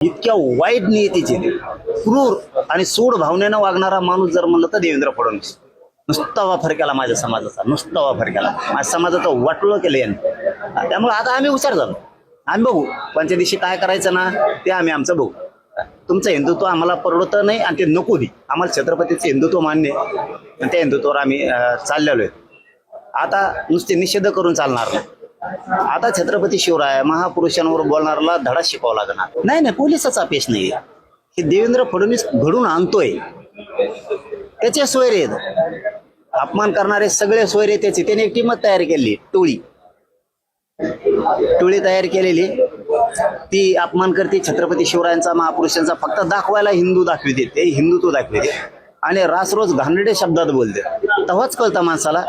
इतक्या वाईट नियतीचे क्रूर आणि सूड भावनेनं वागणारा माणूस जर म्हणलं तर देवेंद्र फडणवीस. नुसता वापर केला माझ्या समाजाचा नुसता वापर केला. माझ्या समाजाचं वाटलं केलं यांनी. त्यामुळे आता आम्ही हुशार झालो. आम्ही बघू पंच्या दिवशी काय करायचं ना ते आम्ही आमचं बघू. तुमचं हिंदुत्व आम्हाला परवडत नाही आणि ते नको दे आम्हाला छत्रपतीचं हिंदुत्व मान्य आणि त्या हिंदुत्वावर आम्ही चाललेलो आहे. आता नुसते निषेध करून चालणार नाही. आता छत्रपती शिवराय महापुरुषांवर बोलणाऱ्याला धडा शिकावा लागणार. नाही नाही पोलिसाचा अपेश नाही. हे देवेंद्र फडणवीस घडून आणतोय. त्याचे सोयरे अपमान करणारे सगळे सोयरे त्याचे. त्याने एक टीमच तयार केली टोळी. टोळी तयार केलेली. ती अपमान करते छत्रपती शिवरायांचा महापुरुषांचा. फक्त दाखवायला हिंदू दाखविते ते हिंदुत्व दाखविते आणि रासरोज घाणेरडे शब्दात बोलते. तेव्हाच कळतं माणसाला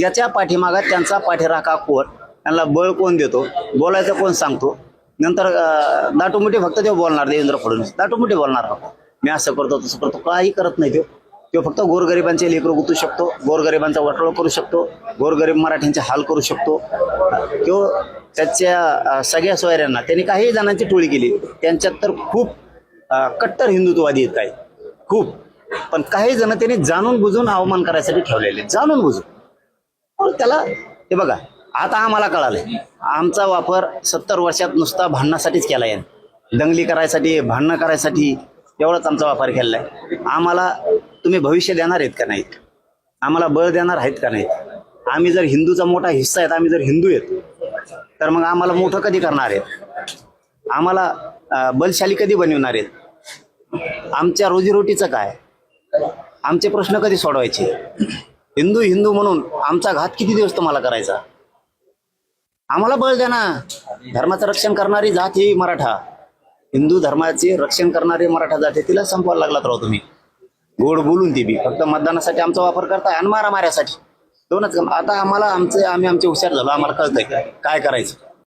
याच्या पाठीमागात त्यांचा पाठीराखा कोण त्यांना बळ कोण देतो? बोलायचं कोण सांगतो? नंतर दाटोमुठी फक्त ते बोलणार देवेंद्र फडणवीस. दाटोमुठी बोलणार फक्त मी असं करतो तसं करतो काही करत नाही तो. तो फक्त गोरगरिबांचे लेकरं गुतू शकतो गोरगरिबांचा वटळ करू शकतो गोरगरीब मराठ्यांचे हाल करू शकतो. तो त्याच्या सगळ्या सोयऱ्यांना त्यांनी काही जणांची टोळी केली. त्यांच्यात तर खूप कट्टर हिंदुत्ववादी आहेत काही. खूप. पण काही जण त्यांनी जाणून बुजून अवमान करायसाठी ठेवलेले जाणून बुजून. त्याला हे बघा आता आम्हाला कळालंय. आमचा वापर सत्तर वर्षात नुसता भांडणासाठीच केला आहे दंगली करायसाठी भांडणं करायसाठी एवढाच आमचा वापर केलेला आहे आम्हाला तुम्ही भविष्य देणार आहेत का नाहीत आम्हाला बळ देणार आहेत का नाहीत आम्ही जर हिंदूचा मोठा हिस्सा आहेत आम्ही जर हिंदू आहेत तर मग आम्हाला मोठं कधी करणार आहेत? आम्हाला बलशाली कधी बनवणार आहेत? आमच्या रोजीरोटीचं काय? आमचे प्रश्न कधी सोडवायचे? हिंदू हिंदू म्हणून आमचा घात किती दिवस तुम्हाला करायचा? आम्हाला बळ द्या ना. धर्माचं रक्षण करणारी जात ही मराठा. हिंदू धर्माचे रक्षण करणारी मराठा जात आहे तिला संपवायला लागलात राव तुम्ही. गोड बोलून ती बी. फक्त मतदानासाठी आमचा वापर करताय आणि मारामाऱ्यासाठी. दोनच आता आम्हाला आमचे आम्ही आमचे हुशार झालो आम्हाला कळतंय. काय करायचं?